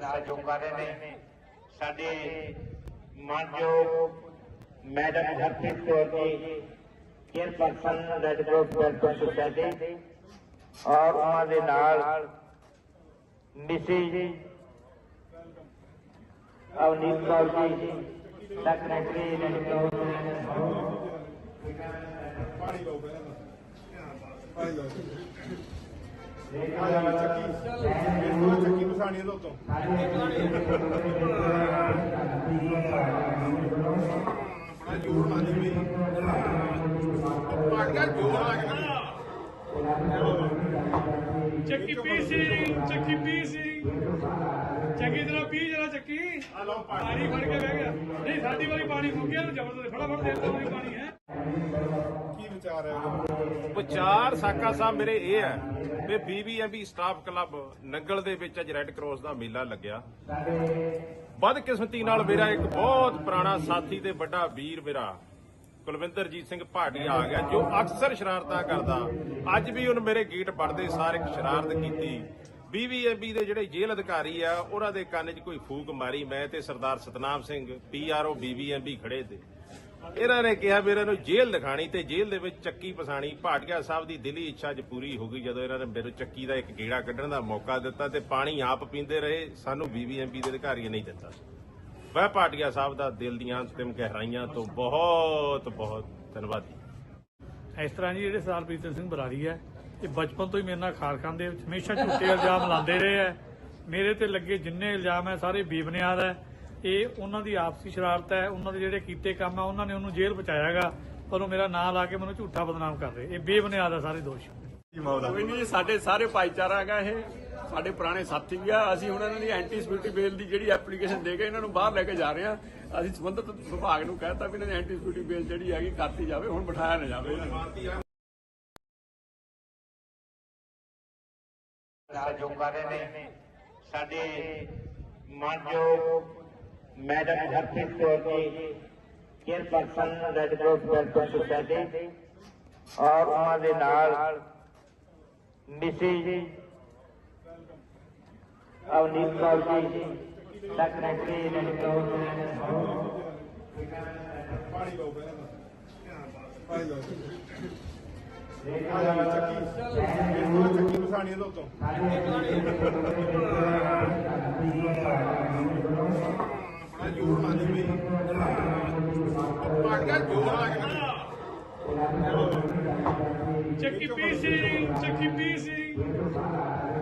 ਸਹਿਯੋਗ ਕਰ ਰਹੇ ਨੇ ਸਾਡੇ ਮਾਨਯੋਗ madam Harpreet Kaur ji chairperson red cross welfare society ਔਰ ਉਹਨਾਂ ਦੇ ਨਾਲ Mrs Avneet Kaur ji secretary red cross ਪਾਣੀ ਲਓ ਪਹਿਲਾਂ। ਤਾਂ। ਪਾਣੀ ਲਓ। ਆ ਜਾ ਚੱਕੀ। ਇਹਨੂੰ ਚੱਕੀ ਮਸਾਣੀ ਦੋ ਤੋਂ ਬੜਾ ਜੋਰ ਲਾ ਦੇ ਵੀ ਪਾੜ ਗਿਆ ਜੋਰ ਆ ਗਿਆ ਚੱਕੀ ਪੀ ਸਿੰਘ ਚੱਕੀ ਪੀ ਸਿੰਘ ਚੱਕੀ ਤਰ੍ਹਾਂ ਪੀ ਜਰਾ ਚੱਕੀ ਆ ਲਓ ਪਾਣੀ ਪਾਣੀ ਫੜ ਕੇ ਬਹਿ ਗਿਆ ਨਹੀਂ ਸਾਡੀ ਵਾਰੀ ਪਾਣੀ ਮੁੱਕ ਗਿਆ ਨੂੰ ਜ਼ਬਰਦਸਤ ਫਟਾਫਟ ਦੇ ਦਿੱਤਾ ਉਹਨੇ ਪਾਣੀ ਹੈ ਕੀ ਵਿਚਾਰ ਹੈ ਉਹਦਾ? ਵਿਚਾਰ ਸਾਕਾ ਸਾਹਿਬ ਮੇਰੇ ਇਹ ਹੈ ਕਿ ਬੀਬੀਐਮਬੀ ਸਟਾਫ ਕਲੱਬ ਨੰਗਲ ਦੇ ਵਿੱਚ ਅੱਜ ਰੈੱਡ ਕਰਾਸ ਦਾ ਮੇਲਾ ਲੱਗਿਆ। ਬਦਕਿਸਮਤੀ ਨਾਲ ਮੇਰਾ ਇੱਕ ਬਹੁਤ ਪੁਰਾਣਾ ਸਾਥੀ ਤੇ ਵੱਡਾ ਵੀਰ ਮੇਰਾ, ਕੁਲਵਿੰਦਰਜੀਤ ਸਿੰਘ ਭਾਟੀਆ ਆ ਗਿਆ, ਜੋ ਅਕਸਰ ਸ਼ਰਾਰਤਾਂ ਕਰਦਾ। ਅੱਜ ਵੀ ਉਹਨ ਮੇਰੇ ਗੇਟ ਪੜਦੇ ਸਾਰ ਇੱਕ ਸ਼ਰਾਰਤ ਕੀਤੀ। ਬੀਬੀਐਮਬੀ ਦੇ ਜਿਹੜੇ ਜੇਲ੍ਹ ਅਧਿਕਾਰੀ ਆ, ਉਹਨਾਂ ਦੇ ਕੰਨ 'ਚ ਕੋਈ ਫੂਕ ਮਾਰੀ ਮੈਂ ਤੇ ਸਰਦਾਰ ਸਤਨਾਮ ਸਿੰਘ ਪੀਆਰਓ ਬੀਬੀਐਮਬੀ ਖੜੇ ਤੇ। ਇਹਨਾਂ ਨੇ ਕਿਹਾ ਵੀ ਇਹਨਾਂ ਨੂੰ ਜੇਲ੍ਹ ਦਿਖਾਣੀ ਤੇ ਜੇਲ੍ਹ ਦੇ ਵਿੱਚ ਚੱਕੀ ਪਸਾਣੀ ਭਾਟੀਆ ਸਾਹਿਬ ਦੀ ਦਿਲੀ ਇੱਛਾ ਅੱਜ ਪੂਰੀ ਹੋ ਗਈ ਜਦੋਂ ਇਹਨਾਂ ਨੇ ਮੇਰੇ ਚੱਕੀ ਦਾ ਇੱਕ ਗੇੜਾ ਕੱਢਣ ਦਾ ਮੌਕਾ ਦਿੱਤਾ ਤੇ ਪਾਣੀ ਆਪ ਪੀਂਦੇ ਰਹੇ। ਸਾਨੂੰ ਬੀਬੀਐਮਪੀ ਦੇ ਅਧਿਕਾਰੀਆਂ ਨਹੀਂ ਦਿੱਤਾ। ਮੈਂ ਭਾਟੀਆ ਸਾਹਿਬ ਦਾ ਦਿਲ ਦੀਆਂ ਅੰਤਿਮ ਗਹਿਰਾਈਆਂ ਤੋਂ ਬਹੁਤ ਬਹੁਤ ਧੰਨਵਾਦੀ ਇਸ ਤਰ੍ਹਾਂ ਜੀ ਜਿਹੜੇ ਸਰਦਾਰ ਪ੍ਰੀਤਮ ਸਿੰਘ ਬਰਾੜੀ ਹੈ, ਇਹ ਬਚਪਨ ਤੋਂ ਹੀ ਮੇਰੇ ਨਾਲ ਖਾਰਖਾਨ ਦੇ ਵਿੱਚ ਹਮੇਸ਼ਾ ਝੂਠੇ ਇਲਜ਼ਾਮ ਲਾਉਂਦੇ ਰਹੇ ਹੈ ਮੇਰੇ ਤੇ ਲੱਗੇ ਜਿੰਨੇ ਇਲਜ਼ਾਮ ਹੈ, ਸਾਰੇ ਬੇਬੁਨਿਆਦ ਹੈ। ਇਹ ਉਹਨਾਂ ਦੀ ਆਪਸੀ ਸ਼ਰਾਰਤ ਹੈ ਉਹਨਾਂ ਦੇ ਜਿਹੜੇ ਕੀਤੇ ਕੰਮ ਹੈ ਉਹਨਾਂ ਨੇ ਉਹਨੂੰ ਜੇਲ੍ਹ ਪਹੁੰਚਾਇਆਗਾ ਪਰ ਉਹ ਮੇਰਾ ਨਾਂ ਲਾ ਕੇ ਮੈਨੂੰ ਝੂਠਾ ਬਦਨਾਮ ਕਰ ਰਹੇ। ਇਹ ਬੇਬੁਨਿਆਦ ਹੈ ਸਾਰੇ ਦੋਸ਼। ਕੋਈ ਨਹੀਂ ਜੀ, ਸਾਡੇ ਸਾਰੇ ਭਾਈਚਾਰਾ ਹੈਗਾ ਇਹ ਸਾਡੇ ਪੁਰਾਣੇ ਸਾਥੀ ਵੀ ਆ ਅਸੀਂ ਹੁਣ ਇਹਨਾਂ ਦੀ ਐਂਟੀ ਸਿਕਿਉਰਿਟੀ ਬੇਲ ਦੀ ਜਿਹੜੀ ਐਪਲੀਕੇਸ਼ਨ ਦੇ ਕੇ ਇਹਨਾਂ ਨੂੰ ਬਾਹਰ ਲੈ ਕੇ ਜਾ ਰਹੇ ਆ ਅਸੀਂ ਸੰਬੰਧਿਤ ਵਿਭਾਗ ਨੂੰ ਕਹਿਤਾ ਵੀ ਇਹਨਾਂ ਦੀ ਐਂਟੀ ਸਿਕਿਉਰਿਟੀ ਬੇਲ ਜਿਹੜੀ ਹੈਗੀ ਕਰਤੀ ਜਾਵੇ ਹੁਣ ਬਿਠਾਇਆ ਨਾ ਜਾਵੇ। ਸਹਿਯੋਗ ਕਰ ਰਹੇ ਨੇ ਸਾਡੇ ਮਾਨਯੋਗ madam Harpreet Kaur ji, chairperson red cross welfare society ਔਰ ਉਹਨਾਂ ਦੇ ਨਾਲ Mrs Avneet Kaur ji secretary red cross ਪਾਣੀ ਲਓ ਪਾਣੀ ਲਓ ਚੱਕੀ ਮਸਾਣੀ ਦੋ ਤੋਂ ਬੜਾ ਜੋਰ ਲਾ ਦੇ ਵੀ ਪਾੜ ਗਿਆ ਜੋਰ ਆ ਗਿਆ ਚੱਕੀ ਪੀ ਸਿੰਘ ਚੱਕੀ ਪੀ ਸਿੰਘ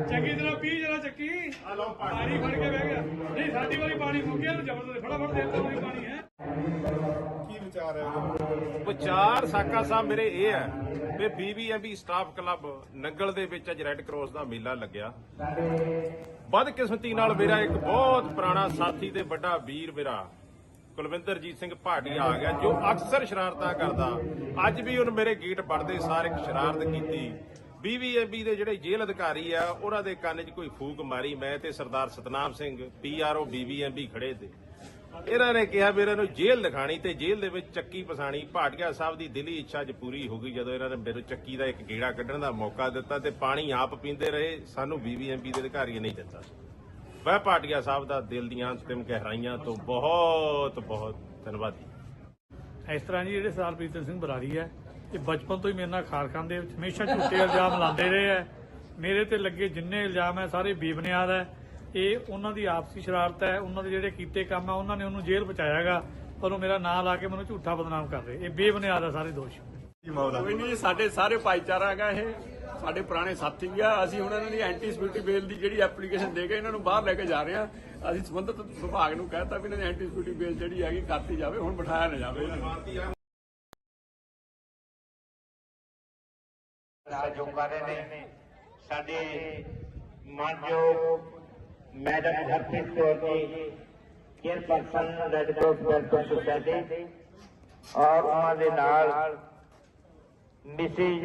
ਚੱਕੀ ਤਰ੍ਹਾਂ ਪੀ ਜਰਾ ਚੱਕੀ ਆ ਲਓ ਪਾਣੀ ਪਾਣੀ ਫੜ ਕੇ ਬਹਿ ਗਿਆ ਨਹੀਂ ਸਾਡੀ ਵਾਰੀ ਪਾਣੀ ਮੁੱਕ ਗਿਆ ਨੂੰ ਜ਼ਬਰਦਸਤ ਫਟਾਫਟ ਦੇ ਦਿੱਤਾ ਉਹਨੇ ਪਾਣੀ ਹੈ ਕੀ ਵਿਚਾਰ ਹੈ? ਵਿਚਾਰ ਸਾਕਾ ਸਾਹਿਬ ਮੇਰੇ ਇਹ ਹੈ ਕਿ ਬੀਬੀਐਮਬੀ ਸਟਾਫ ਕਲੱਬ ਨੰਗਲ ਦੇ ਵਿੱਚ ਅੱਜ ਰੈੱਡ ਕਰਾਸ ਦਾ ਮੇਲਾ ਲੱਗਿਆ। ਬਦਕਿਸਮਤੀ ਨਾਲ ਮੇਰਾ ਇੱਕ ਬਹੁਤ ਪੁਰਾਣਾ ਸਾਥੀ ਤੇ ਵੱਡਾ ਵੀਰ ਮੇਰਾ ਕੁਲਵਿੰਦਰਜੀਤ ਸਿੰਘ ਭਾਟੀਆ ਆ ਗਿਆ, ਜੋ ਅਕਸਰ ਸ਼ਰਾਰਤਾਂ ਕਰਦਾ। ਅੱਜ ਵੀ ਉਹਨ ਮੇਰੇ ਗੇਟ ਪੜਦੇ ਸਾਰ ਸ਼ਰਾਰਤ ਕੀਤੀ। ਬੀਬੀਐਮਬੀ ਦੇ ਜਿਹੜੇ ਜੇਲ੍ਹ ਅਧਿਕਾਰੀ ਆ, ਉਹਨਾਂ ਦੇ ਕੰਨ 'ਚ ਕੋਈ ਫੂਕ ਮਾਰੀ ਮੈਂ ਤੇ ਸਰਦਾਰ ਸਤਨਾਮ ਸਿੰਘ ਪੀਆਰਓ ਬੀਬੀਐਮਬੀ ਖੜੇ ਤੇ। ਇਹਨਾਂ ਨੇ ਕਿਹਾ ਵੀ ਇਹਨਾਂ ਨੂੰ ਜੇਲ੍ਹ ਦਿਖਾਣੀ ਤੇ ਜੇਲ੍ਹ ਦੇ ਵਿੱਚ ਚੱਕੀ ਪਸਾਣੀ ਭਾਟੀਆ ਸਾਹਿਬ ਦੀ ਦਿਲੀ ਇੱਛਾ ਅੱਜ ਪੂਰੀ ਹੋ ਗਈ ਜਦੋਂ ਇਹਨਾਂ ਨੇ ਮੇਰੇ ਚੱਕੀ ਦਾ ਇੱਕ ਗੇੜਾ ਕੱਢਣ ਦਾ ਮੌਕਾ ਦਿੱਤਾ ਤੇ ਪਾਣੀ ਆਪ ਪੀਂਦੇ ਰਹੇ। ਸਾਨੂੰ ਬੀਬੀਐਮਪੀ ਦੇ ਅਧਿਕਾਰੀਆਂ ਨਹੀਂ ਦਿੱਤਾ ਮੈਂ ਭਾਟੀਆ ਸਾਹਿਬ ਦਾ ਦਿਲ ਦੀਆਂ ਅੰਤਿਮ ਗਹਿਰਾਈਆਂ ਤੋਂ ਬਹੁਤ ਬਹੁਤ ਧੰਨਵਾਦੀ ਇਸ ਤਰ੍ਹਾਂ ਜੀ ਜਿਹੜੇ ਸਰਦਾਰ ਸਿੰਘ ਬਰਾੜੀ ਹੈ, ਇਹ ਬਚਪਨ ਤੋਂ ਹੀ ਮੇਰੇ ਨਾਲ ਖਾਰਖਾਨ ਦੇ ਵਿੱਚ ਹਮੇਸ਼ਾ ਝੂਠੇ ਇਲਜ਼ਾਮ ਲਾਉਂਦੇ ਰਹੇ ਹੈ ਮੇਰੇ ਤੇ ਲੱਗੇ ਜਿੰਨੇ ਇਲਜ਼ਾਮ ਹੈ, ਸਾਰੇ ਬੇਬੁਨਿਆਦ ਹੈ। ਇਹ ਉਹਨਾਂ ਦੀ ਆਪਸੀ ਸ਼ਰਾਰਤ ਹੈ ਉਹਨਾਂ ਦੇ ਜਿਹੜੇ ਕੀਤੇ ਕੰਮ ਹੈ ਉਹਨਾਂ ਨੇ ਉਹਨੂੰ ਜੇਲ੍ਹ ਪਹੁੰਚਾਇਆਗਾ ਪਰ ਉਹ ਮੇਰਾ ਨਾਂ ਲਾ ਕੇ ਮੈਨੂੰ ਝੂਠਾ ਬਦਨਾਮ ਕਰ ਰਹੇ। ਇਹ ਬੇਬੁਨਿਆਦ ਹੈ ਸਾਰੇ ਦੋਸ਼। ਕੋਈ ਨਹੀਂ ਜੀ, ਸਾਡੇ ਸਾਰੇ ਭਾਈਚਾਰਾ ਹੈਗਾ ਇਹ ਸਾਡੇ ਪੁਰਾਣੇ ਸਾਥੀ ਵੀ ਆ ਅਸੀਂ ਹੁਣ ਇਹਨਾਂ ਦੀ ਐਂਟੀ ਸਿਕਿਉਰਿਟੀ ਬੇਲ ਦੀ ਜਿਹੜੀ ਐਪਲੀਕੇਸ਼ਨ ਦੇ ਕੇ ਇਹਨਾਂ ਨੂੰ ਬਾਹਰ ਲੈ ਕੇ ਜਾ ਰਹੇ ਆ। ਅਸੀਂ ਸੰਬੰਧਿਤ ਵਿਭਾਗ ਨੂੰ ਕਹਿਤਾ ਵੀ ਇਹਨਾਂ ਦੀ ਐਂਟੀ ਸਿਕਿਉਰਿਟੀ ਬੇਲ ਜਿਹੜੀ ਹੈਗੀ ਕਰਤੀ ਜਾਵੇ ਹੁਣ ਬਿਠਾਇਆ ਨਾ ਜਾਵੇ। ਇਹਨਾਂ ਨੂੰ ਸਹਿਯੋਗ ਕਰ ਰਹੇ ਨੇ ਸਾਡੇ ਮਾਨਯੋਗ madam Harpreet Kaur ji chairperson red cross welfare society ਔਰ ਉਹਨਾਂ ਦੇ ਨਾਲ Mrs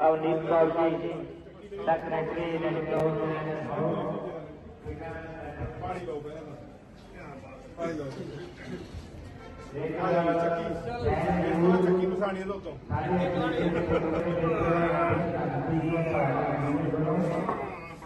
Avneet Kaur ji, secretary red cross ਪਾਣੀ ਲਓ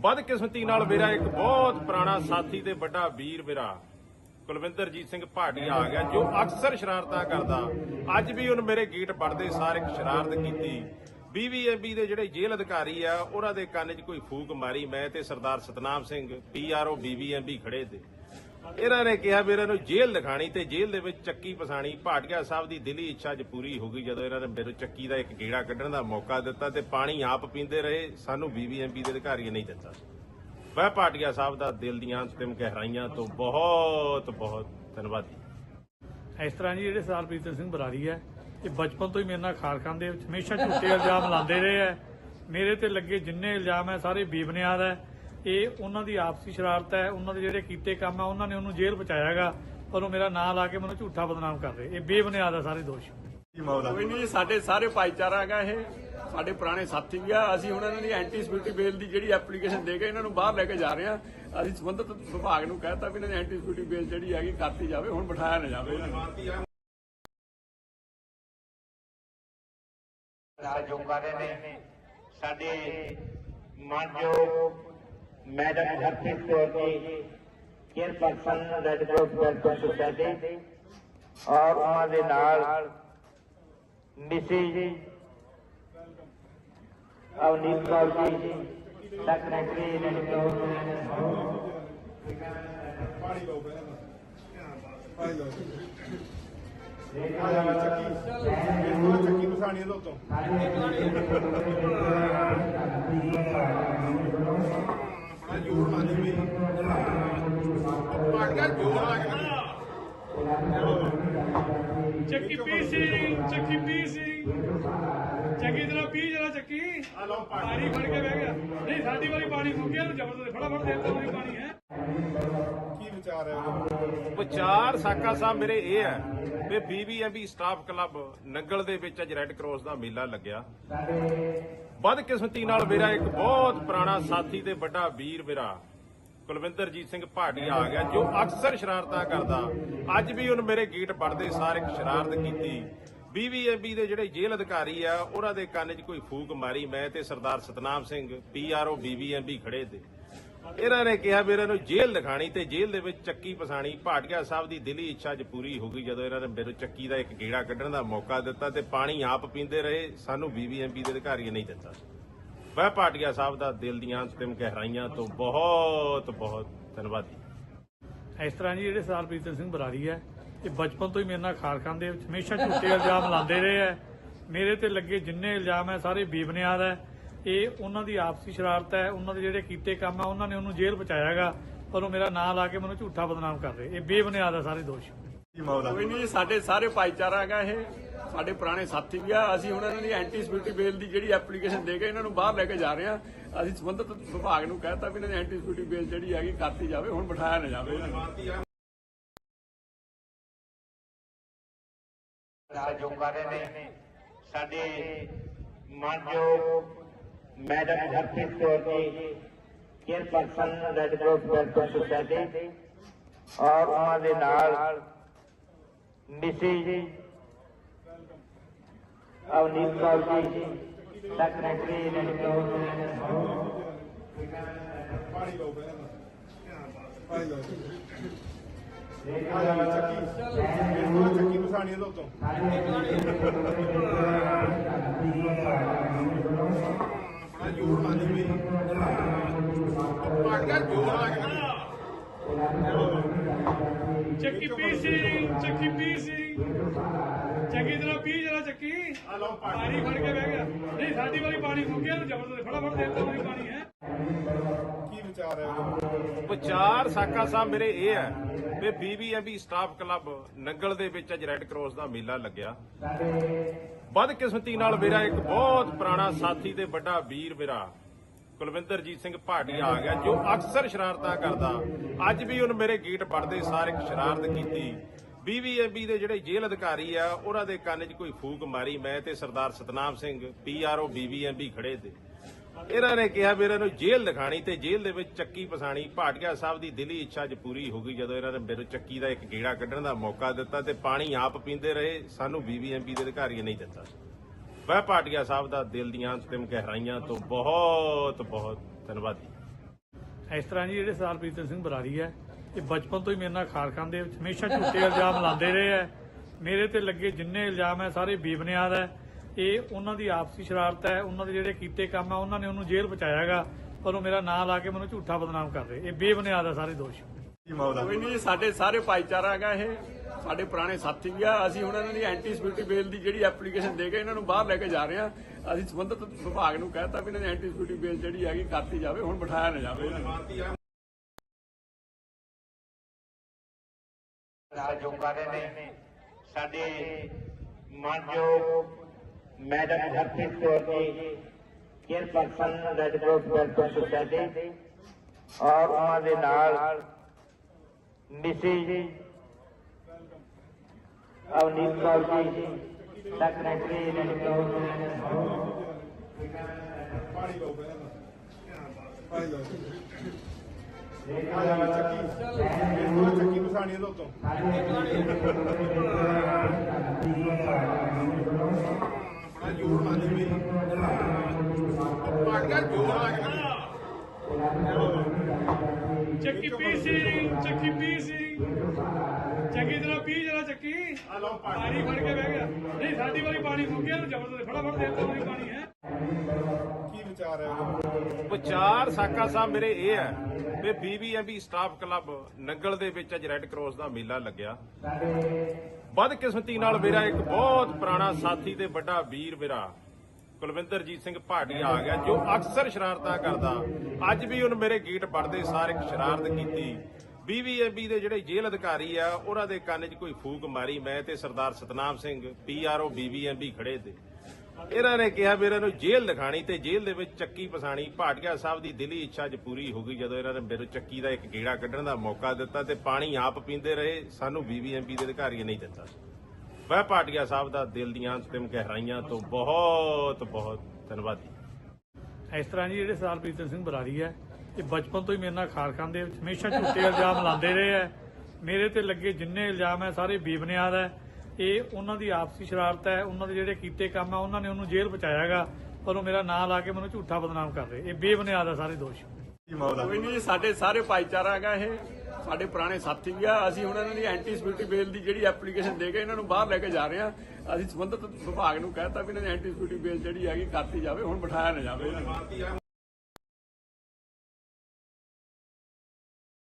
ਬਦਕਿਸਮਤੀ ਨਾਲ ਮੇਰਾ ਇੱਕ ਬਹੁਤ ਪੁਰਾਣਾ ਸਾਥੀ ਤੇ ਵੱਡਾ ਵੀਰ ਮੇਰਾ, ਕੁਲਵਿੰਦਰਜੀਤ ਸਿੰਘ ਭਾਟੀਆ ਆ ਗਿਆ, ਜੋ ਅਕਸਰ ਸ਼ਰਾਰਤਾਂ ਕਰਦਾ। ਅੱਜ ਵੀ ਉਹਨ ਮੇਰੇ ਗੇਟ ਪੜਦੇ ਸਾਰ ਸ਼ਰਾਰਤ ਕੀਤੀ। ਬੀਬੀਐਮਬੀ ਦੇ ਜਿਹੜੇ ਜੇਲ੍ਹ ਅਧਿਕਾਰੀ ਆ, ਉਹਨਾਂ ਦੇ ਕੰਨ 'ਚ ਕੋਈ ਫੂਕ ਮਾਰੀ ਮੈਂ ਤੇ ਸਰਦਾਰ ਸਤਨਾਮ ਸਿੰਘ ਪੀਆਰਓ ਬੀਬੀਐਮਬੀ ਖੜੇ ਤੇ। ਇਹਨਾਂ ਨੇ ਕਿਹਾ ਵੀ ਇਹਨਾਂ ਨੂੰ ਜੇਲ੍ਹ ਦਿਖਾਣੀ ਤੇ ਜੇਲ੍ਹ ਦੇ ਵਿੱਚ ਚੱਕੀ ਪਸਾਣੀ ਭਾਟੀਆ ਸਾਹਿਬ ਦੀ ਦਿਲੀ ਇੱਛਾ ਅੱਜ ਪੂਰੀ ਹੋ ਗਈ ਜਦੋਂ ਇਹਨਾਂ ਨੇ ਮੇਰੇ ਚੱਕੀ ਦਾ ਇੱਕ ਗੇੜਾ ਕੱਢਣ ਦਾ ਮੌਕਾ ਦਿੱਤਾ ਤੇ ਪਾਣੀ ਆਪ ਪੀਂਦੇ ਰਹੇ। ਸਾਨੂੰ ਬੀਬੀਐਮਬੀ ਦੇ ਅਧਿਕਾਰੀਆਂ ਨਹੀਂ ਦਿੱਤਾ। ਮੈਂ ਭਾਟੀਆ ਸਾਹਿਬ ਦਾ ਦਿਲ ਦੀਆਂ ਅੰਤਿਮ ਗਹਿਰਾਈਆਂ ਤੋਂ ਬਹੁਤ ਬਹੁਤ ਧੰਨਵਾਦੀ ਇਸ ਤਰ੍ਹਾਂ ਜੀ ਜਿਹੜੇ ਸਰਦਾਰ ਸਿੰਘ ਬਰਾੜੀ ਹੈ, ਇਹ ਬਚਪਨ ਤੋਂ ਹੀ ਮੇਰੇ ਨਾਲ ਖਾਰਖਾਨ ਦੇ ਵਿੱਚ ਹਮੇਸ਼ਾ ਝੂਠੇ ਇਲਜ਼ਾਮ ਲਾਉਂਦੇ ਰਹੇ ਹੈ ਮੇਰੇ ਤੇ ਲੱਗੇ ਜਿੰਨੇ ਇਲਜ਼ਾਮ ਹੈ, ਸਾਰੇ ਬੇਬੁਨਿਆਦ ਹੈ। ਇਹ ਉਹਨਾਂ ਦੀ ਆਪਸੀ ਸ਼ਰਾਰਤ ਹੈ ਉਹਨਾਂ ਦੇ ਜਿਹੜੇ ਕੀਤੇ ਕੰਮ ਆ ਉਹਨਾਂ ਨੇ ਉਹਨੂੰ ਜੇਲ੍ਹ ਪਹੁੰਚਾਇਆਗਾ ਪਰ ਉਹ ਮੇਰਾ ਨਾਂ ਲਾ ਕੇ ਮੈਨੂੰ ਝੂਠਾ ਬਦਨਾਮ ਕਰ ਰਹੇ। ਇਹ ਬੇਬੁਨਿਆਦ ਹੈ ਸਾਰੇ ਦੋਸ਼। ਕੋਈ ਨਹੀਂ ਜੀ, ਸਾਡੇ ਸਾਰੇ ਭਾਈਚਾਰਾ ਹੈਗਾ ਇਹ ਸਾਡੇ ਪੁਰਾਣੇ ਸਾਥੀ ਵੀ ਆ ਅਸੀਂ ਹੁਣ ਇਹਨਾਂ ਦੀ ਐਂਟੀ ਸਿਕਿਉਰਿਟੀ ਬੇਲ ਦੀ ਜਿਹੜੀ ਐਪਲੀਕੇਸ਼ਨ ਦੇ ਕੇ ਇਹਨਾਂ ਨੂੰ ਬਾਹਰ ਲੈ ਕੇ ਜਾ ਰਹੇ ਹਾਂ ਅਸੀਂ ਸੰਬੰਧਿਤ ਵਿਭਾਗ ਨੂੰ ਕਹਿਤਾ ਵੀ ਇਹਨਾਂ ਦੀ ਐਂਟੀ ਸਿਕਿਉਰਿਟੀ ਬੇਲ ਜਿਹੜੀ ਹੈਗੀ ਕਰਤੀ ਜਾਵੇ ਹੁਣ ਬਿਠਾਇਆ ਨਾ ਜਾਵੇ ਇਹਨਾਂ ਨੂੰ। ਸਹਿਯੋਗ ਕਰ ਰਹੇ ਨੇ ਸਾਡੇ ਮਾਨਯੋਗ madam Harpreet Kaur ji chairperson red cross welfare society ਔਰ ਉਹਨਾਂ ਦੇ ਨਾਲ Mrs Avneet Kaur ji secretary red ਚੱਕੀ ਪਸਾਣੀ ਇਹਦੇ ਉੱਤੋਂ ਬੜਾ ਜੋਰ ਲਾ ਦੇ ਮੇਰੀ ਭਾਟੀਆ ਜੋਰ ਲੱਗ ਚੱਕੀ ਪੀ ਸਿੰਘ ਚੱਕੀ ਪੀ ਸਿੰਘ ਚੰਗੀ ਤਰ੍ਹਾਂ ਪੀ ਜਰਾ ਚੱਕੀ ਆ ਲਓ ਪਾਣੀ ਫੜ ਕੇ ਬਹਿ ਗਿਆ। ਨਹੀਂ ਸਾਡੀ ਵਾਰੀ ਪਾਣੀ ਮੁੱਕਿਆ ਨੂੰ ਜ਼ਬਰਦਸਤ ਫਟਾਫਟ ਦੇ ਦਿੱਤਾ ਉਹੀ ਪਾਣੀ ਹੈ। ਕੀ ਵਿਚਾਰ ਹੈ ਉਹਦਾ? ਵਿਚਾਰ ਸਾਕਾ ਸਾਹਿਬ ਮੇਰੇ ਇਹ ਹੈ ਵੀ ਬੀਬੀਐਮਬੀ ਸਟਾਫ ਕਲੱਬ ਨੰਗਲ ਦੇ ਵਿੱਚ ਅੱਜ ਰੈੱਡ ਕਰਾਸ ਦਾ ਮੇਲਾ ਲੱਗਿਆ। ਬਦਕਿਸਮਤੀ ਨਾਲ ਮੇਰਾ ਇੱਕ ਬਹੁਤ ਪੁਰਾਣਾ ਸਾਥੀ ਤੇ ਵੱਡਾ ਵੀਰ ਮੇਰਾ, ਕੁਲਵਿੰਦਰਜੀਤ ਸਿੰਘ ਭਾਟੀਆ ਆ ਗਿਆ, ਜੋ ਅਕਸਰ ਸ਼ਰਾਰਤਾਂ ਕਰਦਾ। ਅੱਜ ਵੀ ਉਹਨ ਮੇਰੇ ਗੇਟ ਪੜਦੇ ਸਾਰ ਸ਼ਰਾਰਤ ਕੀਤੀ। ਬੀਬੀਐਮਬੀ ਦੇ ਜਿਹੜੇ ਜੇਲ੍ਹ ਅਧਿਕਾਰੀ ਆ, ਉਹਨਾਂ ਦੇ ਕੰਨ 'ਚ ਕੋਈ ਫੂਕ ਮਾਰੀ ਮੈਂ ਤੇ ਸਰਦਾਰ ਸਤਨਾਮ ਸਿੰਘ ਪੀਆਰਓ ਬੀਬੀਐਮਬੀ ਖੜੇ ਤੇ। ਇਹਨਾਂ ਨੇ ਕਿਹਾ ਵੀ ਇਹਨਾਂ ਨੂੰ ਜੇਲ੍ਹ ਦਿਖਾਣੀ ਤੇ ਜੇਲ੍ਹ ਦੇ ਵਿੱਚ ਚੱਕੀ ਪਸਾਣੀ ਭਾਟੀਆ ਸਾਹਿਬ ਦੀ ਦਿਲੀ ਇੱਛਾ ਅੱਜ ਪੂਰੀ ਹੋ ਗਈ ਜਦੋਂ ਇਹਨਾਂ ਨੇ ਮੇਰੇ ਚੱਕੀ ਦਾ ਇੱਕ ਗੇੜਾ ਕੱਢਣ ਦਾ ਮੌਕਾ ਦਿੱਤਾ ਤੇ ਪਾਣੀ ਆਪ ਪੀਂਦੇ ਰਹੇ। ਸਾਨੂੰ ਬੀਬੀਐਮਬੀ ਦੇ ਅਧਿਕਾਰੀਆਂ ਨਹੀਂ ਦਿੱਤਾ। ਮੈਂ ਭਾਟੀਆ ਸਾਹਿਬ ਦਾ ਦਿਲ ਦੀਆਂ ਅੰਤਿਮ ਗਹਿਰਾਈਆਂ ਤੋਂ ਬਹੁਤ ਬਹੁਤ ਧੰਨਵਾਦੀ ਇਸ ਤਰ੍ਹਾਂ ਜੀ ਜਿਹੜੇ ਸਰਦਾਰ ਪ੍ਰੀਤਮ ਸਿੰਘ ਬਰਾੜੀ ਹੈ, ਇਹ ਬਚਪਨ ਤੋਂ ਹੀ ਮੇਰੇ ਨਾਲ ਖਾਰਖਾਨ ਦੇ ਵਿੱਚ ਹਮੇਸ਼ਾ ਝੂਠੇ ਇਲਜ਼ਾਮ ਲਾਉਂਦੇ ਰਹੇ ਹੈ ਮੇਰੇ ਤੇ ਲੱਗੇ ਜਿੰਨੇ ਇਲਜ਼ਾਮ ਹੈ, ਸਾਰੇ ਬੇਬੁਨਿਆਦ ਹੈ। ਇਹ ਉਹਨਾਂ ਦੀ ਆਪਸੀ ਸ਼ਰਾਰਤ ਹੈ ਉਹਨਾਂ ਦੇ ਜਿਹੜੇ ਕੀਤੇ ਕੰਮ ਆ ਉਹਨਾਂ ਨੇ ਉਹਨੂੰ ਜੇਲ੍ਹ ਪਹੁੰਚਾਇਆਗਾ ਪਰ ਉਹ ਮੇਰਾ ਨਾਂ ਲਾ ਕੇ ਮੈਨੂੰ ਝੂਠਾ ਬਦਨਾਮ ਕਰ ਰਹੇ। ਇਹ ਬੇਬੁਨਿਆਦ ਹੈ ਸਾਰੇ ਦੋਸ਼। ਕੋਈ ਨਹੀਂ ਸਾਡੇ ਸਾਰੇ ਭਾਈਚਾਰਾ ਹੈਗਾ ਇਹ। ਸਾਡੇ ਪੁਰਾਣੇ ਸਾਥੀ ਵੀ ਆ। ਅਸੀਂ ਹੁਣ ਇਹਨਾਂ ਦੀ ਐਂਟੀ ਸਿਕਿਉਰਿਟੀ ਬੇਲ ਦੀ ਜਿਹੜੀ ਐਪਲੀਕੇਸ਼ਨ ਦੇ ਕੇ ਇਹਨਾਂ ਨੂੰ ਬਾਹਰ ਲੈ ਕੇ ਜਾ ਰਹੇ ਹਾਂ। ਅਸੀਂ ਸੰਬੰਧਿਤ ਵਿਭਾਗ ਨੂੰ ਕਹਿਤਾ ਵੀ ਇਹਨਾਂ ਦੀ ਐਂਟੀ ਸਿਕਿਉਰਿਟੀ ਬੇਲ ਜਿਹੜੀ ਹੈਗੀ ਕਰਤੀ ਜਾਵੇ ਹੁਣ ਬਿਠਾਇਆ ਨਾ ਜਾਵੇ। ਇਹਨਾਂ ਨੂੰ ਸਹਿਯੋਗ ਕਰ ਰਹੇ ਨੇ ਸਾਡੇ ਮਾਨਯੋਗ madam Harpreet Kaur ji chairperson red cross welfare society ਔਰ ਉਹਨਾਂ ਦੇ ਨਾਲ Mrs Avneet Kaur ji, secretary red cross ਪਾਣੀ ਲਓ ਪਾਣੀ ਲਓ। ਚੱਕੀ ਚੱਕੀ ਪਸਾਣੀ ਇਹਦੇ ਉੱਤੋਂ ਬੜਾ ਜੋਰ ਲਾ ਦੇ ਮੇਰੀ ਭਾਟੀਆ ਜੋਰ ਲੱਗ ਚੱਕੀ ਪੀ ਸਿੰਘ ਚੱਕੀ ਪੀ ਸਿੰਘ ਚੰਗੀ ਤਰ੍ਹਾਂ ਪੀ ਜਰਾ ਚੱਕੀ। ਆ ਲਓ ਪਾਣੀ। ਫੜ ਕੇ ਬਹਿ ਗਿਆ। ਨਹੀਂ ਸਾਡੀ ਵਾਰੀ ਪਾਣੀ ਮੁੱਕਿਆ ਨੂੰ ਜ਼ਬਰਦਸਤ। ਫਟਾਫਟ ਦੇ ਦਿੱਤਾ ਉਹੀ ਪਾਣੀ ਹੈ। ਕੀ ਵਿਚਾਰ ਹੈ ਵਿਚਾਰ ਸਾਕਾ ਸਾਹਿਬ ਮੇਰੇ ਇਹ ਹੈ ਵੀ ਬੀਬੀਐਮਬੀ ਸਟਾਫ ਕਲੱਬ ਨੰਗਲ ਦੇ ਵਿੱਚ ਅੱਜ ਰੈੱਡ ਕਰਾਸ ਦਾ ਮੇਲਾ ਲੱਗਿਆ। ਬਦਕਿਸਮਤੀ ਨਾਲ ਮੇਰਾ ਇੱਕ ਬਹੁਤ ਪੁਰਾਣਾ ਸਾਥੀ ਤੇ ਵੱਡਾ ਵੀਰ ਮੇਰਾ, ਕੁਲਵਿੰਦਰਜੀਤ ਸਿੰਘ ਭਾਟੀਆ ਆ ਗਿਆ, ਜੋ ਅਕਸਰ ਸ਼ਰਾਰਤਾਂ ਕਰਦਾ। ਅੱਜ ਵੀ ਉਹਨ ਮੇਰੇ ਗੇਟ ਪੜਦੇ ਸਾਰੇ ਇੱਕ ਸ਼ਰਾਰਤ ਕੀਤੀ। ਬੀਬੀਐਮਬੀ ਦੇ ਜਿਹੜੇ ਜੇਲ੍ਹ ਅਧਿਕਾਰੀ ਆ, ਉਹਨਾਂ ਦੇ ਕੰਨ 'ਚ ਕੋਈ ਫੂਕ ਮਾਰੀ ਮੈਂ ਤੇ ਸਰਦਾਰ ਸਤਨਾਮ ਸਿੰਘ ਪੀਆਰਓ ਬੀਬੀਐਮਬੀ ਖੜੇ ਤੇ। ਇਹਨਾਂ ਨੇ ਕਿਹਾ ਵੀ ਇਹਨਾਂ ਨੂੰ ਜੇਲ੍ਹ ਦਿਖਾਣੀ ਤੇ ਜੇਲ੍ਹ ਦੇ ਵਿੱਚ ਚੱਕੀ ਪਸਾਣੀ ਭਾਟੀਆ ਸਾਹਿਬ ਦੀ ਦਿਲੀ ਇੱਛਾ ਅੱਜ ਪੂਰੀ ਹੋ ਗਈ ਜਦੋਂ ਇਹਨਾਂ ਨੇ ਮੇਰੇ ਚੱਕੀ ਦਾ ਇੱਕ ਗੇੜਾ ਕੱਢਣ ਦਾ ਮੌਕਾ ਦਿੱਤਾ ਤੇ ਪਾਣੀ ਆਪ ਪੀਂਦੇ ਰਹੇ। ਸਾਨੂੰ ਬੀਬੀਐਮਪੀ ਦੇ ਅਧਿਕਾਰੀਆਂ ਨਹੀਂ ਦਿੱਤਾ ਮੈਂ ਭਾਟੀਆ ਸਾਹਿਬ ਦਾ ਦਿਲ ਦੀਆਂ ਅੰਤਿਮ ਗਹਿਰਾਈਆਂ ਤੋਂ ਬਹੁਤ ਬਹੁਤ ਧੰਨਵਾਦੀ ਇਸ ਤਰ੍ਹਾਂ ਜੀ ਜਿਹੜੇ ਸਰਦਾਰ ਪ੍ਰੀਤਮ ਸਿੰਘ ਬਰਾੜੀ ਹੈ, ਇਹ ਬਚਪਨ ਤੋਂ ਹੀ ਮੇਰੇ ਨਾਲ ਖਾਰਖਾਨ ਦੇ ਹਮੇਸ਼ਾ ਝੂਠੇ ਇਲਜ਼ਾਮ ਲਾਉਂਦੇ ਰਹੇ ਹੈ ਮੇਰੇ ਤੇ ਲੱਗੇ ਜਿੰਨੇ ਇਲਜ਼ਾਮ ਹੈ, ਸਾਰੇ ਬੇਬੁਨਿਆਦ ਹੈ। ਇਹ ਉਹਨਾਂ ਦੀ ਆਪਸੀ ਸ਼ਰਾਰਤ ਹੈ ਉਹਨਾਂ ਦੇ ਜਿਹੜੇ ਕੀਤੇ ਕੰਮ ਹੈ ਉਹਨਾਂ ਨੇ ਉਹਨੂੰ ਜੇਲ੍ਹ ਪਹੁੰਚਾਇਆਗਾ ਪਰ ਉਹ ਮੇਰਾ ਨਾਂ ਲਾ ਕੇ ਮੈਨੂੰ ਝੂਠਾ ਬਦਨਾਮ ਕਰ ਰਹੇ। ਇਹ ਬੇਬੁਨਿਆਦ ਹੈ ਸਾਰੇ ਦੋਸ਼। ਕੋਈ ਨਹੀਂ ਜੀ, ਸਾਡੇ ਸਾਰੇ ਭਾਈਚਾਰਾ ਹੈਗਾ ਇਹ। ਸਾਡੇ ਪੁਰਾਣੇ ਸਾਥੀ ਵੀ ਆ ਅਸੀਂ ਹੁਣ ਇਹਨਾਂ ਦੀ ਐਂਟੀ ਸਿਕਿਉਰਿਟੀ ਬੇਲ ਦੀ ਜਿਹੜੀ ਐਪਲੀਕੇਸ਼ਨ ਦੇ ਕੇ ਇਹਨਾਂ ਨੂੰ ਬਾਹਰ ਲੈ ਕੇ ਜਾ ਰਹੇ ਹਾਂ ਅਸੀਂ ਸੰਬੰਧਿਤ ਵਿਭਾਗ ਨੂੰ ਕਹਿਤਾ ਵੀ ਇਹਨਾਂ ਦੀ ਐਂਟੀ ਸਿਕਿਉਰਿਟੀ ਬੇਲ ਜਿਹੜੀ ਹੈਗੀ ਕਰਤੀ ਜਾਵੇ ਹੁਣ ਬਿਠਾਇਆ ਨਾ ਜਾਵੇ। ਇਹਨਾਂ ਨੂੰ ਸਹਿਯੋਗ ਕਰ ਰਹੇ ਨੇ ਸਾਡੇ ਮਾਨਯੋਗ madam Harpreet Kaur ji chairperson red cross welfare society ਔਰ ਉਹਨਾਂ ਦੇ ਨਾਲ Mrs Avneet Kaur ji secretary red cross ਪਾਣੀ ਲਓ ਪਹਿਲਾਂ ਪਾਣੀ ਲਓ ਆ ਜਾ ਚੱਕੀ ਇਹ ਚੱਕੀ ਪਸਾਣੀ ਇਹਦੇ ਉੱਤੋਂ ਬੜਾ ਜੋਰ ਚੱਕੀ ਪੀ ਸਿੰਘ ਚੱਕੀ ਪੀ ਸਿੰਘ। ਚੱਕੀ ਜਰਾ ਪੀ ਜਰਾ ਚੱਕੀ। ਆ ਲਓ ਪਾਣੀ ਫੜ ਕੇ ਬਹਿ ਗਿਆ। ਨਹੀਂ ਸਾਡੀ ਵਾਰੀ ਪਾਣੀ ਮੁੱਕ ਗਿਆ ਨੂੰ ਜ਼ਬਰਦਸਤ। ਫਟਾਫਟ ਦੇ ਦਿੱਤਾ ਪਾਣੀ ਹੈ। ਕੀ ਵਿਚਾਰ ਹੈ? ਵਿਚਾਰ ਸਾਕਾ ਸਾਹਿਬ ਮੇਰੇ ਇਹ ਹੈ ਵੀ ਬੀਬੀਐਮਬੀ ਸਟਾਫ ਕਲੱਬ ਨੰਗਲ ਦੇ ਵਿੱਚ ਅੱਜ ਰੈੱਡ ਕਰਾਸ ਦਾ ਮੇਲਾ ਲੱਗਿਆ। ਬਦਕਿਸਮਤੀ ਨਾਲ ਮੇਰਾ ਇੱਕ ਬਹੁਤ ਪੁਰਾਣਾ ਸਾਥੀ ਤੇ ਵੱਡਾ ਵੀਰ ਮੇਰਾ ਕੁਲਵਿੰਦਰਜੀਤ ਸਿੰਘ ਭਾਟੀਆ ਆ ਗਿਆ, ਜੋ ਅਕਸਰ ਸ਼ਰਾਰਤਾਂ ਕਰਦਾ। ਅੱਜ ਵੀ ਉਹਨੇ ਮੇਰੇ ਗੇਟ ਵੜਦੇ ਸਾਰ ਇੱਕ ਸ਼ਰਾਰਤ ਕੀਤੀ। ਬੀਬੀਐਮਬੀ ਦੇ ਜਿਹੜੇ ਜੇਲ੍ਹ ਅਧਿਕਾਰੀ ਆ, ਉਹਨਾਂ ਦੇ ਕੰਨ 'ਚ ਕੋਈ ਫੂਕ ਮਾਰੀ ਮੈਂ ਤੇ ਸਰਦਾਰ ਸਤਨਾਮ ਸਿੰਘ ਪੀਆਰਓ ਬੀਬੀਐਮਬੀ ਖੜੇ ਤੇ। ਇਹਨਾਂ ਨੇ ਕਿਹਾ, ਵੀ ਇਹਨਾਂ ਨੂੰ ਜੇਲ੍ਹ ਦਿਖਾਣੀ ਤੇ ਜੇਲ੍ਹ ਦੇ ਵਿੱਚ ਚੱਕੀ ਪਸਾਣੀ ਭਾਟੀਆ ਸਾਹਿਬ ਦੀ ਦਿਲੀ ਇੱਛਾ ਅੱਜ ਪੂਰੀ ਹੋ ਗਈ ਜਦੋਂ ਇਹਨਾਂ ਨੇ ਮੇਰੇ ਚੱਕੀ ਦਾ ਇੱਕ ਗੇੜਾ ਕੱਢਣ ਦਾ ਮੌਕਾ ਦਿੱਤਾ ਤੇ ਪਾਣੀ ਆਪ ਪੀਂਦੇ ਰਹੇ। ਸਾਨੂੰ ਬੀਬੀਐਮਪੀ ਦੇ ਅਧਿਕਾਰੀਆਂ ਨਹੀਂ ਦਿੱਤਾ ਮੈਂ ਭਾਟੀਆ ਸਾਹਿਬ ਦਾ ਦਿਲ ਦੀਆਂ ਅੰਤਿਮ ਗਹਿਰਾਈਆਂ ਤੋਂ ਬਹੁਤ ਬਹੁਤ ਧੰਨਵਾਦੀ। ਇਸ ਤਰ੍ਹਾਂ ਜੀ ਜਿਹੜੇ ਸਰਦਾਰ ਪ੍ਰੀਤਮ ਸਿੰਘ ਬਰਾੜੀ ਹੈ ਇਹ ਬਚਪਨ ਤੋਂ ਹੀ ਮੇਰੇ ਨਾਲ ਖਾਰਖਾਨ ਦੇ ਵਿੱਚ ਹਮੇਸ਼ਾ ਝੂਠੇ ਇਲਜ਼ਾਮ ਲਾਉਂਦੇ ਰਹੇ ਹੈ ਮੇਰੇ ਤੇ ਲੱਗੇ ਜਿੰਨੇ ਇਲਜ਼ਾਮ ਹੈ ਸਾਰੇ ਬੇਬੁਨਿਆਦ ਹੈ। ਇਹ ਉਹਨਾਂ ਦੀ ਆਪਸੀ ਸ਼ਰਾਰਤ ਹੈ ਉਹਨਾਂ ਦੇ ਜਿਹੜੇ ਕੀਤੇ ਕੰਮ ਹੈ ਉਹਨਾਂ ਨੇ ਉਹਨੂੰ ਜੇਲ੍ਹ ਪਹੁੰਚਾਇਆਗਾ ਪਰ ਉਹ ਮੇਰਾ ਨਾਂ ਲਾ ਕੇ ਮੈਨੂੰ ਝੂਠਾ ਬਦਨਾਮ ਕਰ ਰਹੇ। ਇਹ ਬੇਬੁਨਿਆਦ ਹੈ ਸਾਰੇ ਦੋਸ਼। ਕੋਈ ਨਹੀਂ ਸਾਡੇ ਸਾਰੇ ਭਾਈਚਾਰਾ ਹੈਗਾ ਇਹ। ਸਾਡੇ ਪੁਰਾਣੇ ਸਾਥੀ ਵੀ ਆ, ਅਸੀਂ ਹੁਣ ਇਹਨਾਂ ਦੀ ਐਂਟੀ ਸਿਕਿਉਰਿਟੀ ਬੇਲ ਦੀ ਜਿਹੜੀ ਐਪਲੀਕੇਸ਼ਨ ਦੇ ਕੇ ਇਹਨਾਂ ਨੂੰ ਬਾਹਰ ਲੈ ਕੇ ਜਾ ਰਹੇ ਹਾਂ ਅਸੀਂ ਸੰਬੰਧਿਤ ਵਿਭਾਗ ਨੂੰ ਕਹਿਤਾ ਵੀ ਇਹਨਾਂ ਦੀ ਐਂਟੀ ਸਿਕਿਉਰਿਟੀ ਬੇਲ ਜਿਹੜੀ ਹੈਗੀ ਕਰਤੀ ਜਾਵੇ, ਹੁਣ ਬਿਠਾਇਆ ਨਾ ਜਾਵੇ। ਇਹਨਾਂ ਨੂੰ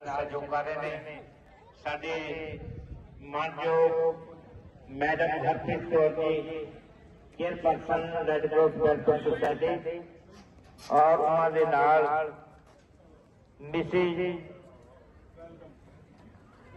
ਸਹਿਯੋਗ ਕਰ ਰਹੇ ਨੇ। ਸਾਡੇ ਮਾਨਯੋਗ madam Harpreet Kaur ji, chairperson red cross welfare society ਔਰ ਉਹਨਾਂ ਦੇ ਨਾਲ ਮਿਸਿਸ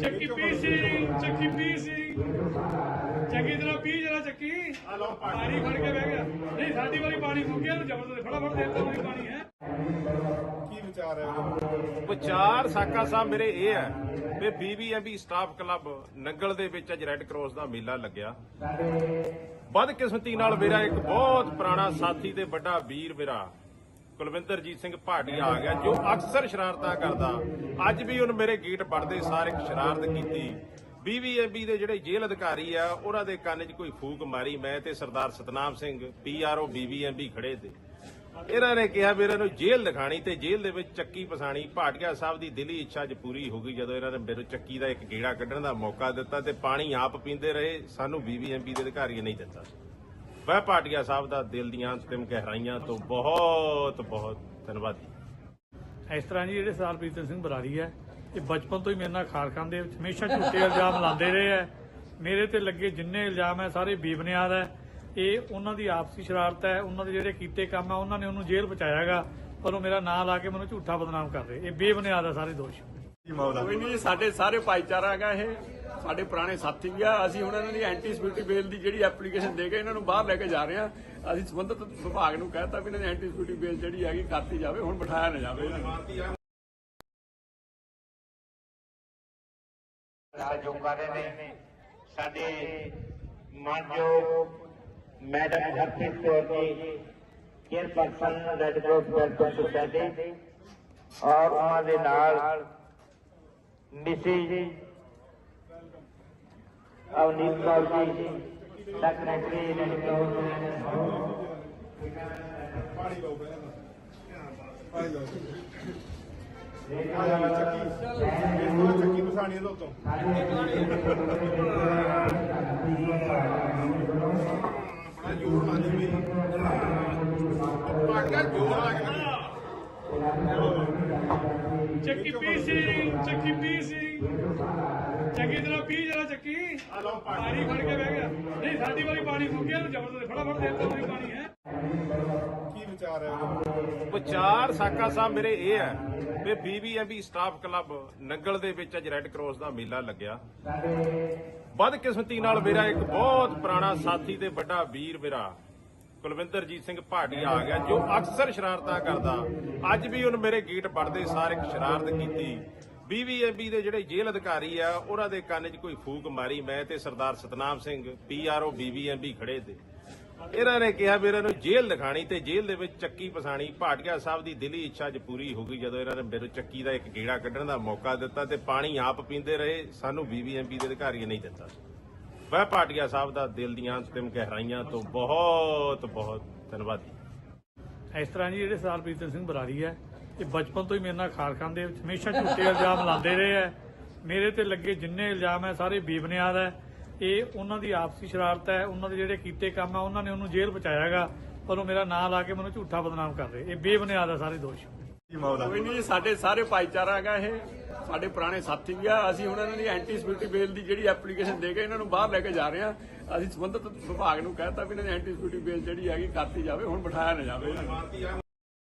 ਚੱਕੀ ਪੀ ਸਿੰਘ ਚੱਕੀ ਪੀ ਸਿੰਘ ਚੱਕੀ ਜਰਾ ਪੀ ਜਰਾ ਚੱਕੀ। ਆ ਲਓ ਪਾਣੀ ਫੜ ਕੇ ਬਹਿ ਗਿਆ। ਨਹੀਂ ਸਾਡੀ ਵਾਰੀ ਪਾਣੀ ਮੁੱਕ ਗਿਆ ਨੂੰ ਜ਼ਬਰਦਸਤ ਫਟਾਫਟ ਦੇ ਦਿੱਤਾ ਉਹਨੂੰ ਪਾਣੀ ਹੈ। ਕੀ ਵਿਚਾਰ ਹੈ? ਵਿਚਾਰ ਸਾਕਾ ਸਾਹਿਬ ਮੇਰੇ ਇਹ ਹੈ ਵੀ ਬੀਬੀਐਮਬੀ ਸਟਾਫ ਕਲੱਬ ਨੰਗਲ ਦੇ ਵਿੱਚ ਅੱਜ ਰੈੱਡ ਕਰਾਸ ਦਾ ਮੇਲਾ ਲੱਗਿਆ। ਬਦਕਿਸਮਤੀ ਨਾਲ ਮੇਰਾ ਇੱਕ ਬਹੁਤ ਪੁਰਾਣਾ ਸਾਥੀ ਤੇ ਵੱਡਾ ਵੀਰ ਮੇਰਾ ਕੁਲਵਿੰਦਰਜੀਤ ਸਿੰਘ ਭਾਟੀਆ ਆ ਗਿਆ, ਜੋ ਅਕਸਰ ਸ਼ਰਾਰਤਾਂ ਕਰਦਾ। ਅੱਜ ਵੀ ਉਹਨੇ ਮੇਰੇ ਗੇਟ ਵੜਦੇ ਸਾਰ ਸ਼ਰਾਰਤ ਕੀਤੀ। ਬੀਬੀਐਮਬੀ ਦੇ ਜਿਹੜੇ ਜੇਲ੍ਹ ਅਧਿਕਾਰੀ ਆ, ਉਹਨਾਂ ਦੇ ਕੰਨ 'ਚ ਕੋਈ ਫੂਕ ਮਾਰੀ ਮੈਂ ਤੇ ਸਰਦਾਰ ਸਤਨਾਮ ਸਿੰਘ ਪੀਆਰਓ ਬੀਬੀਐਮਬੀ ਖੜੇ ਤੇ। ਇਹਨਾਂ ਨੇ ਕਿਹਾ ਵੀ ਇਹਨਾਂ ਨੂੰ ਜੇਲ੍ਹ ਦਿਖਾਣੀ ਤੇ ਜੇਲ੍ਹ ਦੇ ਵਿੱਚ ਚੱਕੀ ਪਸਾਣੀ ਭਾਟੀਆ ਸਾਹਿਬ ਦੀ ਦਿਲੀ ਇੱਛਾ ਅੱਜ ਪੂਰੀ ਹੋ ਗਈ ਜਦੋਂ ਇਹਨਾਂ ਨੇ ਮੇਰੇ ਚੱਕੀ ਦਾ ਇੱਕ ਗੇੜਾ ਕੱਢਣ ਦਾ ਮੌਕਾ ਦਿੱਤਾ ਤੇ ਪਾਣੀ ਆਪ ਪੀਂਦੇ ਰਹੇ। ਸਾਨੂੰ ਬੀਬੀਐਮਪੀ ਦੇ ਅਧਿਕਾਰੀਆਂ ਨਹੀਂ ਦਿੱਤਾ। ਮੈਂ ਭਾਟੀਆ ਸਾਹਿਬ ਦਾ ਦਿਲ ਦੀਆਂ ਅੰਤਿਮ ਗਹਿਰਾਈਆਂ ਤੋਂ ਬਹੁਤ ਬਹੁਤ ਧੰਨਵਾਦੀ। ਇਸ ਤਰ੍ਹਾਂ ਜੀ ਜਿਹੜੇ ਸਰਦਾਰ ਪ੍ਰੀਤਮ ਸਿੰਘ ਬਰਾੜੀ ਹੈ ਇਹ ਬਚਪਨ ਤੋਂ ਹੀ ਮੇਰੇ ਨਾਲ ਖਾਰਖਾਨ ਦੇ ਵਿੱਚ ਹਮੇਸ਼ਾ ਝੂਠੇ ਇਲਜ਼ਾਮ ਲਾਉਂਦੇ ਰਹੇ ਹੈ ਮੇਰੇ ਤੇ ਲੱਗੇ ਜਿੰਨੇ ਇਲਜ਼ਾਮ ਹੈ ਸਾਰੇ ਬੇਬੁਨਿਆਦ ਹੈ। ਇਹ ਉਹਨਾਂ ਦੀ ਆਪਸੀ ਸ਼ਰਾਰਤ ਹੈ ਉਹਨਾਂ ਦੇ ਜਿਹੜੇ ਕੀਤੇ ਕੰਮ ਹੈ ਉਹਨਾਂ ਨੇ ਉਹਨੂੰ ਜੇਲ੍ਹ ਪਹੁੰਚਾਇਆਗਾ ਪਰ ਉਹ ਮੇਰਾ ਨਾਂ ਲਾ ਕੇ ਮੈਨੂੰ ਝੂਠਾ ਬਦਨਾਮ ਕਰ ਰਹੇ। ਇਹ ਬੇਬੁਨਿਆਦ ਹੈ ਸਾਰੇ ਦੋਸ਼। ਕੋਈ ਨਹੀਂ ਜੀ, ਸਾਡੇ ਸਾਰੇ ਭਾਈਚਾਰਾ ਹੈਗਾ ਇਹ। ਸਾਡੇ ਪੁਰਾਣੇ ਸਾਥੀ ਵੀ ਆ, ਅਸੀਂ ਹੁਣ ਇਹਨਾਂ ਦੀ ਐਂਟੀ ਸਿਕਿਉਰਿਟੀ ਬੇਲ ਦੀ ਜਿਹੜੀ ਐਪਲੀਕੇਸ਼ਨ ਦੇ ਕੇ ਇਹਨਾਂ ਨੂੰ ਬਾਹਰ ਲੈ ਕੇ ਜਾ ਰਹੇ ਆ ਅਸੀਂ ਸੰਬੰਧਿਤ ਵਿਭਾਗ ਨੂੰ ਕਹਿਤਾ ਵੀ ਇਹਨਾਂ ਦੀ ਐਂਟੀ ਸਿਕਿਉਰਿਟੀ ਬੇਲ ਜਿਹੜੀ ਹੈਗੀ ਕਰਤੀ ਜਾਵੇ, ਹੁਣ ਬਿਠਾਇਆ ਨਾ ਜਾਵੇ। ਇਹਨਾਂ ਨੂੰ ਜੋ ਕਰ ਰਹੇ ਨੇ। ਸਾਡੇ ਮਾਨਯੋਗ madam Harpreet Kaur ji, chairperson red cross welfare society ਔਰ ਉਹਨਾਂ ਦੇ ਨਾਲ Mrs Avneet Kaur ji secretary red cross ਪਾਣੀ ਲਓ ਪਹਿਲਾਂ ਪਾਣੀ ਲਓ ਆ ਚੱਕੀ ਇਸ ਤੋਂ ਚੱਕੀ ਮਸਾਣੀ ਇਹਦੇ ਉੱਤੋਂ ਬੜਾ ਜੋਰ ਲਾ ਦੇ ਮੇਰੀ ਪਾਕਾ ਜੋਰ ਲਾ ਚੱਕੀ ਪੀਸੀ ਚੱਕੀ ਪੀਸੀ ਚੱਕੀ ਤੇਰਾ ਪੀ ਜਰਾ ਚੱਕੀ। ਪਾਣੀ ਫੜ ਕੇ ਬਹਿ ਗਿਆ। ਨਹੀਂ ਸਾਡੀ ਵਾਲੀ ਪਾਣੀ ਮੁੱਕ ਗਿਆ ਜ਼ਬਰਦਸਤ ਫਟਾਫਟ ਦੇ ਦਿੱਤਾ ਪਾਣੀ ਹੈ। ਕੀ ਵਿਚਾਰ ਹੈ? ਵਿਚਾਰ ਸਾਕਾ ਸਾਹਿਬ ਮੇਰੇ ਇਹ ਹੈ ਵੀ ਬੀਬੀਐਮਬੀ ਸਟਾਫ ਕਲੱਬ ਨੰਗਲ ਦੇ ਵਿੱਚ ਅੱਜ ਰੈੱਡ ਕਰਾਸ ਦਾ ਮੇਲਾ ਲੱਗਿਆ। ਬਦਕਿਸਮਤੀ ਨਾਲ ਮੇਰਾ ਇੱਕ ਬਹੁਤ ਪੁਰਾਣਾ ਸਾਥੀ ਤੇ ਵੱਡਾ ਵੀਰ ਮੇਰਾ ਕੁਲਵਿੰਦਰਜੀਤ ਸਿੰਘ ਭਾਟੀਆ ਆ ਗਿਆ, ਜੋ ਅਕਸਰ ਸ਼ਰਾਰਤਾਂ ਕਰਦਾ। ਅੱਜ ਵੀ ਉਹਨ ਮੇਰੇ ਗੇਟ ਪੜਦੇ ਸਾਰ ਇੱਕ ਸ਼ਰਾਰਤ ਕੀਤੀ। ਬੀਬੀਐਮਬੀ ਦੇ ਜਿਹੜੇ ਜੇਲ੍ਹ ਅਧਿਕਾਰੀ ਆ, ਉਹਨਾਂ ਦੇ ਕੰਨ 'ਚ ਕੋਈ ਫੂਕ ਮਾਰੀ ਮੈਂ ਤੇ ਸਰਦਾਰ ਸਤਨਾਮ ਸਿੰਘ ਪੀਆਰਓ ਬੀਬੀਐਮਬੀ ਖੜੇ ਤੇ। ਇਹਨਾਂ ਨੇ ਕਿਹਾ ਵੀ ਇਹਨਾਂ ਨੂੰ ਜੇਲ੍ਹ ਦਿਖਾਣੀ ਤੇ ਜੇਲ੍ਹ ਦੇ ਵਿੱਚ ਚੱਕੀ ਫਸਾਣੀ। ਭਾਟੀਆ ਸਾਹਿਬ ਦੀ ਦਿਲੀ ਇੱਛਾ ਅੱਜ ਪੂਰੀ ਹੋ ਗਈ ਜਦੋਂ ਇਹਨਾਂ ਨੇ ਮੇਰੇ ਚੱਕੀ ਦਾ ਇੱਕ ਗੇੜਾ ਕੱਢਣ ਦਾ ਮੌਕਾ ਦਿੱਤਾ ਤੇ ਪਾਣੀ ਆਪ ਪੀਂਦੇ ਰਹੇ। ਸਾਨੂੰ ਬੀਬੀਐਮਪੀ ਦੇ ਅਧਿਕਾਰੀਆਂ ਨਹੀਂ ਦਿੱਤਾ। ਮੈਂ ਭਾਟੀਆ ਸਾਹਿਬ ਦਾ ਦਿਲ ਦੀਆਂ ਅੰਤਿਮ ਗਹਿਰਾਈਆਂ ਤੋਂ ਬਹੁਤ ਬਹੁਤ ਧੰਨਵਾਦੀ। ਇਸ ਤਰ੍ਹਾਂ ਜੀ ਜਿਹੜੇ ਸਰਦਾਰ ਪ੍ਰੀਤਮ ਸਿੰਘ ਬਰਾੜੀ ਹੈ ਇਹ ਬਚਪਨ ਤੋਂ ਹੀ ਮੇਰੇ ਨਾਲ ਖਾਰਖਾਨ ਦੇ ਵਿੱਚ ਹਮੇਸ਼ਾ ਝੂਠੇ ਇਲਜ਼ਾਮ ਲਾਉਂਦੇ ਰਹੇ ਹੈ। ਮੇਰੇ ਤੇ ਲੱਗੇ ਜਿੰਨੇ ਇਲਜ਼ਾਮ ਹੈ ਸਾਰੇ ਬੇਬੁਨਿਆਦ ਹੈ। ਇਹ ਉਹਨਾਂ ਦੀ ਆਪਸੀ ਸ਼ਰਾਰਤ ਹੈ ਉਹਨਾਂ ਦੇ ਜਿਹੜੇ ਕੀਤੇ ਕੰਮ ਹੈ ਉਹਨਾਂ ਨੇ ਉਹਨੂੰ ਜੇਲ੍ਹ ਪਹੁੰਚਾਇਆਗਾ ਪਰ ਉਹ ਮੇਰਾ ਨਾਂ ਲਾ ਕੇ ਮੈਨੂੰ ਝੂਠਾ ਬਦਨਾਮ ਕਰ ਰਹੇ। ਇਹ ਬੇਬੁਨਿਆਦ ਹੈ ਸਾਰੇ ਦੋਸ਼। ਕੋਈ ਨਹੀਂ ਜੀ, ਸਾਡੇ ਸਾਰੇ ਭਾਈਚਾਰਾ ਹੈਗਾ ਇਹ। ਸਾਡੇ ਪੁਰਾਣੇ ਸਾਥੀ ਵੀ ਆ, ਅਸੀਂ ਹੁਣ ਇਹਨਾਂ ਦੀ ਐਂਟੀ ਸਿਕਿਉਰਿਟੀ ਬੇਲ ਦੀ ਜਿਹੜੀ ਐਪਲੀਕੇਸ਼ਨ ਦੇ ਕੇ ਇਹਨਾਂ ਨੂੰ ਬਾਹਰ ਲੈ ਕੇ ਜਾ ਰਹੇ ਆ। ਅਸੀਂ ਸੰਬੰਧਿਤ ਵਿਭਾਗ ਨੂੰ ਕਹਿਤਾ ਵੀ ਇਹਨਾਂ ਦੀ ਐਂਟੀ ਸਿਕਿਉਰਿਟੀ ਬੇਲ ਜਿਹੜੀ ਹੈਗੀ ਕਰਤੀ ਜਾਵੇ, ਹੁਣ ਬਿਠਾਇਆ ਨਾ ਜਾਵੇ। ਇਹਨਾਂ ਨੂੰ